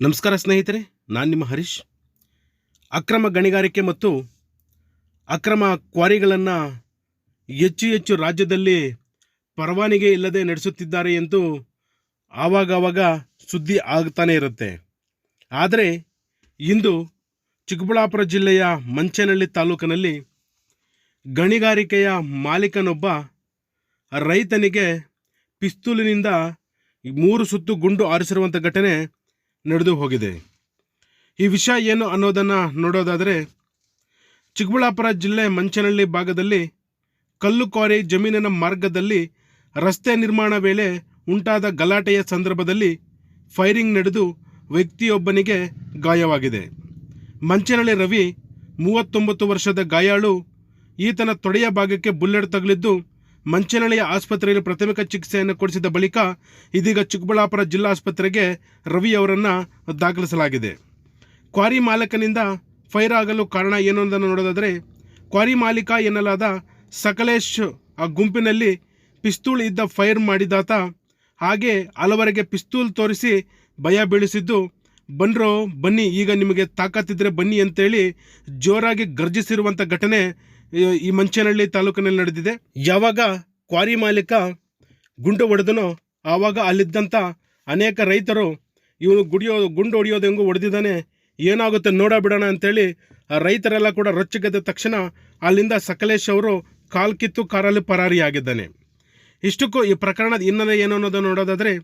ನಮಸ್ಕಾರ ಸ್ನೇಹಿತರೆ, ನಾನು ನಿಮ್ಮ ಹರೀಶ್. ಅಕ್ರಮ ಗಣಿಗಾರಿಕೆ ಮತ್ತು ಅಕ್ರಮ ಕ್ವಾರಿಗಳನ್ನು ಹೆಚ್ಚು ಹೆಚ್ಚು ರಾಜ್ಯದಲ್ಲಿ ಪರವಾನಿಗೆ ಇಲ್ಲದೆ ನಡೆಸುತ್ತಿದ್ದಾರೆ ಎಂದು ಆವಾಗವಾಗ ಸುದ್ದಿ ಆಗ್ತಾನೆ ಇರುತ್ತೆ. ಆದರೆ, ಇಂದು ಚಿಕ್ಕಬಳ್ಳಾಪುರ ಜಿಲ್ಲೆಯ ಮಂಚೇನಹಳ್ಳಿ ತಾಲೂಕಿನಲ್ಲಿ ಗಣಿಗಾರಿಕೆಯ ಮಾಲೀಕನೊಬ್ಬ ರೈತನಿಗೆ ಪಿಸ್ತೂಲಿನಿಂದ ಮೂರು ಸುತ್ತು ಗುಂಡು ಆರಿಸಿರುವಂಥ ಘಟನೆ ನಡೆದು ಹೋಗಿದೆ. ಈ ವಿಷಯ ಏನು ಅನ್ನೋದನ್ನು ನೋಡೋದಾದರೆ, ಚಿಕ್ಕಬಳ್ಳಾಪುರ ಜಿಲ್ಲೆ ಮಂಚನಹಳ್ಳಿ ಭಾಗದಲ್ಲಿ ಕಲ್ಲು ಕ್ವಾರಿ ಜಮೀನಿನ ಮಾರ್ಗದಲ್ಲಿ ರಸ್ತೆ ನಿರ್ಮಾಣ ವೇಳೆ ಉಂಟಾದ ಗಲಾಟೆಯ ಸಂದರ್ಭದಲ್ಲಿ ಫೈರಿಂಗ್ ನಡೆದು ವ್ಯಕ್ತಿಯೊಬ್ಬನಿಗೆ ಗಾಯವಾಗಿದೆ. ಮಂಚನಹಳ್ಳಿ ರವಿ ಮೂವತ್ತೊಂಬತ್ತು ವರ್ಷದ ಗಾಯಾಳು, ಈತನ ತೊಡೆಯ ಭಾಗಕ್ಕೆ ಬುಲೆಟ್ ತಗುಲಿದ್ದು ಮಂಚನಹಳ್ಳಿಯ ಆಸ್ಪತ್ರೆಯಲ್ಲಿ ಪ್ರಾಥಮಿಕ ಚಿಕಿತ್ಸೆಯನ್ನು ಕೊಡಿಸಿದ ಬಳಿಕ ಇದೀಗ ಚಿಕ್ಕಬಳ್ಳಾಪುರ ಜಿಲ್ಲಾಸ್ಪತ್ರೆಗೆ ರವಿ ಅವರನ್ನು ದಾಖಲಿಸಲಾಗಿದೆ. ಕ್ವಾರಿ ಮಾಲಕನಿಂದ ಫೈರ್ ಆಗಲು ಕಾರಣ ಏನು ಅನ್ನೋದನ್ನು ನೋಡೋದಾದರೆ, ಕ್ವಾರಿ ಮಾಲೀಕ ಎನ್ನಲಾದ ಸಕಲೇಶ್ ಆ ಗುಂಪಿನಲ್ಲಿ ಪಿಸ್ತೂಲ್ ಇದ್ದ ಫೈರ್ ಮಾಡಿದಾತ ಹಾಗೆ ಹಲವರಿಗೆ ಪಿಸ್ತೂಲ್ ತೋರಿಸಿ ಭಯ ಬೀಳಿಸಿದ್ದು ಬನ್ರೋ ಬನ್ನಿ, ಈಗ ನಿಮಗೆ ತಾಕತ್ತಿದ್ರೆ ಬನ್ನಿ ಅಂತೇಳಿ ಜೋರಾಗಿ ಗರ್ಜಿಸಿರುವಂಥ ಘಟನೆ, ಈ- ಮಂಚನಹಳ್ಳಿ ತಾಲೂಕಿನಲ್ಲಿ ನಡೆದಿದೆ. ಯಾವಾಗ ಕ್ವಾರಿ ಮಾಲೀಕ ಗುಂಡು ಹೊಡೆದನೋ, ಆವಾಗ ಅಲ್ಲಿದ್ದಂಥ ಅನೇಕ ರೈತರು ಇವನು ಗುಡಿಯೋ, ಗುಂಡು ಹೊಡೆಯೋದು ಹೆಂಗು ಹೊಡೆದಿದ್ದಾನೆ, ಏನಾಗುತ್ತೆ ನೋಡ ಬಿಡೋಣ ಅಂತೇಳಿ ಆ ರೈತರೆಲ್ಲ ಕೂಡ ರೊಚ್ಚಿಗೆದ್ದ ತಕ್ಷಣ ಅಲ್ಲಿಂದ ಸಕಲೇಶ್ ಅವರು ಕಾಲ್ ಕಿತ್ತು ಕಾರಲ್ಲಿ ಪರಾರಿಯಾಗಿದ್ದಾನೆ. ಇಷ್ಟಕ್ಕೂ ಈ ಪ್ರಕರಣದ ಹಿನ್ನೆಲೆ ಏನು ಅನ್ನೋದನ್ನು ನೋಡೋದಾದರೆ,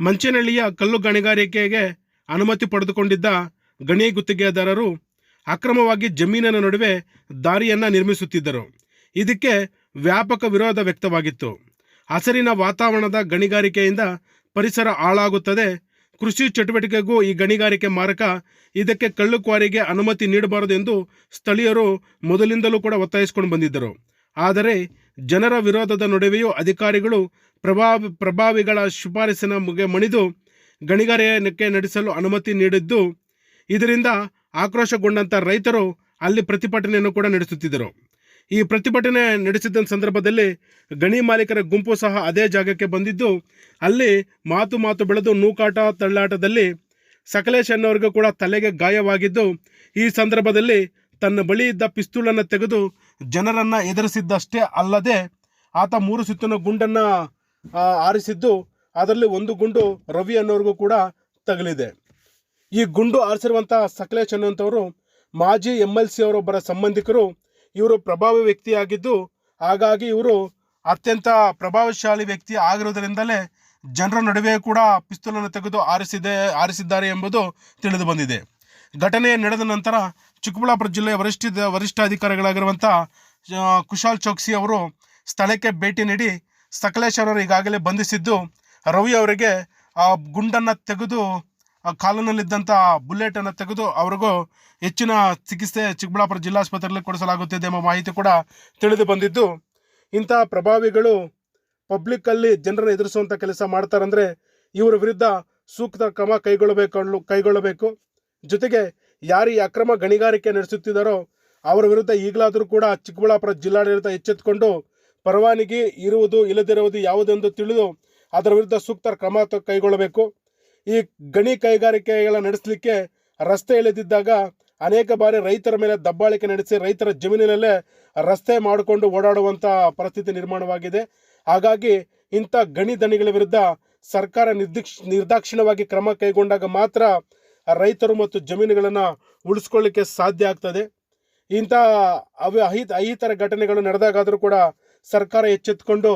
ಮಂಚನಹಳ್ಳಿಯ ಕಲ್ಲು ಗಣಿಗಾರಿಕೆಗೆ ಅನುಮತಿ ಪಡೆದುಕೊಂಡಿದ್ದ ಗಣಿ ಗುತ್ತಿಗೆದಾರರು ಅಕ್ರಮವಾಗಿ ಜಮೀನಿನ ನಡುವೆ ದಾರಿಯನ್ನು ನಿರ್ಮಿಸುತ್ತಿದ್ದರು. ಇದಕ್ಕೆ ವ್ಯಾಪಕ ವಿರೋಧ ವ್ಯಕ್ತವಾಗಿತ್ತು. ಹಸಿರಿನ ವಾತಾವರಣದ ಗಣಿಗಾರಿಕೆಯಿಂದ ಪರಿಸರ ಹಾಳಾಗುತ್ತದೆ. ಕೃಷಿ ಚಟುವಟಿಕೆಗೂ ಈ ಗಣಿಗಾರಿಕೆ ಮಾರಕ. ಇದಕ್ಕೆ ಕಳ್ಳು ಕ್ವಾರಿಗೆ ಅನುಮತಿ ನೀಡಬಾರದು ಎಂದು ಸ್ಥಳೀಯರು ಮೊದಲಿಂದಲೂ ಕೂಡ ಒತ್ತಾಯಿಸಿಕೊಂಡು ಬಂದಿದ್ದರು. ಆದರೆ ಜನರ ವಿರೋಧದ ನಡುವೆಯೂ ಅಧಿಕಾರಿಗಳು ಪ್ರಭಾವ, ಪ್ರಭಾವಿಗಳ ಶಿಫಾರಸಿನ ಮುಗೆ ಮಣಿದು ಗಣಿಗಾರಿಕೆ ನಡೆಸಲು ಅನುಮತಿ ನೀಡಿದ್ದು, ಇದರಿಂದ ಆಕ್ರೋಶಗೊಂಡಂಥ ರೈತರು ಅಲ್ಲಿ ಪ್ರತಿಭಟನೆಯನ್ನು ಕೂಡ ನಡೆಸುತ್ತಿದ್ದರು. ಈ ಪ್ರತಿಭಟನೆ ನಡೆಸಿದ ಸಂದರ್ಭದಲ್ಲಿ ಗಣಿ ಮಾಲೀಕರ ಗುಂಪು ಸಹ ಅದೇ ಜಾಗಕ್ಕೆ ಬಂದಿದ್ದು, ಅಲ್ಲಿ ಮಾತು ಮಾತು ಬೆಳೆದು ನೂಕಾಟ ತಳ್ಳಾಟದಲ್ಲಿ ಸಕಲೇಶ್ ಅನ್ನೋರಿಗೂ ಕೂಡ ತಲೆಗೆ ಗಾಯವಾಗಿದ್ದು, ಈ ಸಂದರ್ಭದಲ್ಲಿ ತನ್ನ ಬಳಿ ಇದ್ದ ಪಿಸ್ತೂಲನ್ನು ತೆಗೆದು ಜನರನ್ನು ಎದುರಿಸಿದ್ದಷ್ಟೇ ಅಲ್ಲದೆ ಆತ ಮೂರು ಸುತ್ತಿನ ಗುಂಡನ್ನು ಆರಿಸಿದ್ದು ಅದರಲ್ಲಿ ಒಂದು ಗುಂಡು ರವಿ ಅನ್ನೋರಿಗೂ ಕೂಡ ತಗಲಿದೆ. ಈ ಗುಂಡು ಆರಿಸಿರುವಂಥ ಸಕಲೇಶ್ ಅನ್ನುವಂಥವರು ಮಾಜಿ ಎಂ ಎಲ್ ಸಿ ಅವರೊಬ್ಬರ ಸಂಬಂಧಿಕರು ಇವರು ಪ್ರಭಾವಿ ವ್ಯಕ್ತಿಯಾಗಿದ್ದು ಹಾಗಾಗಿ ಇವರು ಅತ್ಯಂತ ಪ್ರಭಾವಶಾಲಿ ವ್ಯಕ್ತಿ ಆಗಿರೋದರಿಂದಲೇ ಜನರ ನಡುವೆ ಕೂಡ ಪಿಸ್ತೂಲನ್ನು ತೆಗೆದು ಆರಿಸಿದೆ, ಆರಿಸಿದ್ದಾರೆ ಎಂಬುದು ತಿಳಿದು ಬಂದಿದೆ. ಘಟನೆ ನಡೆದ ನಂತರ ಚಿಕ್ಕಬಳ್ಳಾಪುರ ಜಿಲ್ಲೆಯ ವರಿಷ್ಠ ವರಿಷ್ಠಾಧಿಕಾರಿಗಳಾಗಿರುವಂಥ ಅಧಿಕಾರಿಗಳಾಗಿರುವಂಥ ಕುಶಾಲ್ ಚೌಕ್ಸಿ ಅವರು ಸ್ಥಳಕ್ಕೆ ಭೇಟಿ ನೀಡಿ ಸಕಲೇಶ್ ಅವರನ್ನು ಈಗಾಗಲೇ ಬಂಧಿಸಿದ್ದು ರವಿ ಅವರಿಗೆ ಆ ಗುಂಡನ್ನು ತೆಗೆದು, ಆ ಕಾಲಿನಲ್ಲಿದ್ದಂಥ ಬುಲೆಟನ್ನು ತೆಗೆದು ಅವ್ರಿಗೂ ಹೆಚ್ಚಿನ ಚಿಕಿತ್ಸೆ ಚಿಕ್ಕಬಳ್ಳಾಪುರ ಜಿಲ್ಲಾಸ್ಪತ್ರೆಯಲ್ಲಿ ಕೊಡಿಸಲಾಗುತ್ತಿದೆ ಎಂಬ ಮಾಹಿತಿ ಕೂಡ ತಿಳಿದು ಬಂದಿದ್ದು, ಇಂಥ ಪ್ರಭಾವಿಗಳು ಪಬ್ಲಿಕ್ಕಲ್ಲಿ ಜನರನ್ನು ಎದುರಿಸುವಂಥ ಕೆಲಸ ಮಾಡ್ತಾರಂದರೆ ಇವರ ವಿರುದ್ಧ ಸೂಕ್ತ ಕ್ರಮ ಕೈಗೊಳ್ಳಬೇಕು ಕೈಗೊಳ್ಳಬೇಕು. ಜೊತೆಗೆ ಯಾರು ಈ ಅಕ್ರಮ ಗಣಿಗಾರಿಕೆ ನಡೆಸುತ್ತಿದ್ದಾರೋ ಅವರ ವಿರುದ್ಧ ಈಗಲಾದರೂ ಕೂಡ ಚಿಕ್ಕಬಳ್ಳಾಪುರ ಜಿಲ್ಲಾಡಳಿತ ಎಚ್ಚೆತ್ತುಕೊಂಡು ಪರವಾನಗಿ ಇರುವುದು ಇಲ್ಲದಿರುವುದು ಯಾವುದೆಂದು ತಿಳಿದು ಅದರ ವಿರುದ್ಧ ಸೂಕ್ತ ಕ್ರಮ ಕೈಗೊಳ್ಳಬೇಕು. ಈ ಗಣಿ ಕೈಗಾರಿಕೆಗಳ ನಡೆಸಲಿಕ್ಕೆ ರಸ್ತೆ ಇಳಿದಿದ್ದಾಗ ಅನೇಕ ಬಾರಿ ರೈತರ ಮೇಲೆ ದಬ್ಬಾಳಿಕೆ ನಡೆಸಿ ರೈತರ ಜಮೀನಿನಲ್ಲೇ ರಸ್ತೆ ಮಾಡಿಕೊಂಡು ಓಡಾಡುವಂಥ ಪರಿಸ್ಥಿತಿ ನಿರ್ಮಾಣವಾಗಿದೆ. ಹಾಗಾಗಿ ಇಂಥ ಗಣಿ ದಣಿಗಳ ವಿರುದ್ಧ ಸರ್ಕಾರ ನಿರ್ದಿಕ್ಷ ನಿರ್ದಾಕ್ಷಿಣ್ಯವಾಗಿ ಕ್ರಮ ಕೈಗೊಂಡಾಗ ಮಾತ್ರ ರೈತರು ಮತ್ತು ಜಮೀನುಗಳನ್ನು ಉಳಿಸ್ಕೊಳ್ಳಿಕ್ಕೆ ಸಾಧ್ಯ ಆಗ್ತದೆ. ಇಂಥ ಅವ ಅಹಿತ ಅಹಿತರ ಘಟನೆಗಳು ನಡೆದಾಗಾದರೂ ಕೂಡ ಸರ್ಕಾರ ಎಚ್ಚೆತ್ತುಕೊಂಡು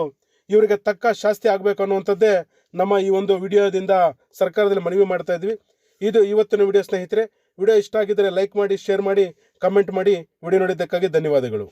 ಇವರಿಗೆ ತಕ್ಕ ಶಾಸ್ತಿ ಆಗಬೇಕು ಅನ್ನುವಂಥದ್ದೇ ನಮ್ಮ ಈ ಒಂದು ವಿಡಿಯೋದಿಂದ ಸರ್ಕಾರದಲ್ಲಿ ಮನವಿ ಮಾಡ್ತಾ ಇದ್ವಿ. ಇದು ಇವತ್ತಿನ ವಿಡಿಯೋ ಸ್ನೇಹಿತರೆ. ವಿಡಿಯೋ ಇಷ್ಟ ಆಗಿದ್ದರೆ ಲೈಕ್ ಮಾಡಿ, ಶೇರ್ ಮಾಡಿ, ಕಮೆಂಟ್ ಮಾಡಿ. ವಿಡಿಯೋ ನೋಡಿದ್ದಕ್ಕಾಗಿ ಧನ್ಯವಾದಗಳು.